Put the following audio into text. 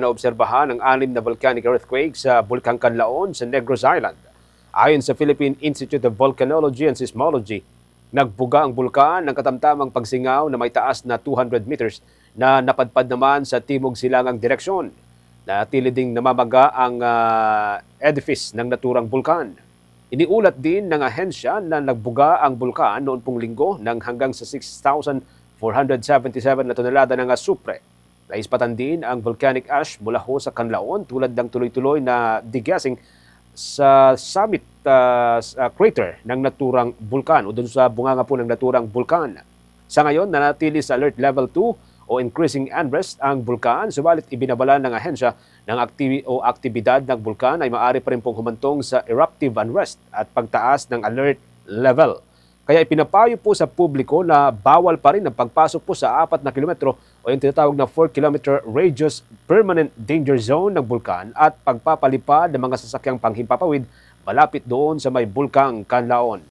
Naobserbahan ang anim na volcanic earthquake sa Bulkang Canlaon sa Negros Island. Ayon sa Philippine Institute of Volcanology and Seismology, nagbuga ang bulkan ng katamtamang pagsingaw na may taas na 200 meters na napadpad naman sa timog silangang direksyon. Natili ding namamaga ang ah, edifice ng naturang bulkan. Iniulat din ng ahensya na nagbuga ang bulkan noon pong linggo ng hanggang sa 6,477 na tonelada ng asupre. Naispatan din ang volcanic ash mula ho sa Canlaon tulad ng tuloy-tuloy na degassing sa summit uh, sa crater ng naturang bulkan o dun sa bunganga po ng naturang bulkan. Sa ngayon, nanatili sa alert level 2 o increasing unrest ang bulkan, subalit ibinabala ng ahensya ng aktibi o aktibidad ng bulkan ay maaari pa rin pong humantong sa eruptive unrest at pagtaas ng alert level. Kaya ipinapayo po sa publiko na bawal pa rin ang pagpasok po sa 4 na kilometro o yung tinatawag na 4 kilometer radius permanent danger zone ng bulkan at pagpapalipad ng mga sasakyang panghimpapawid malapit doon sa may bulkang Canlaon.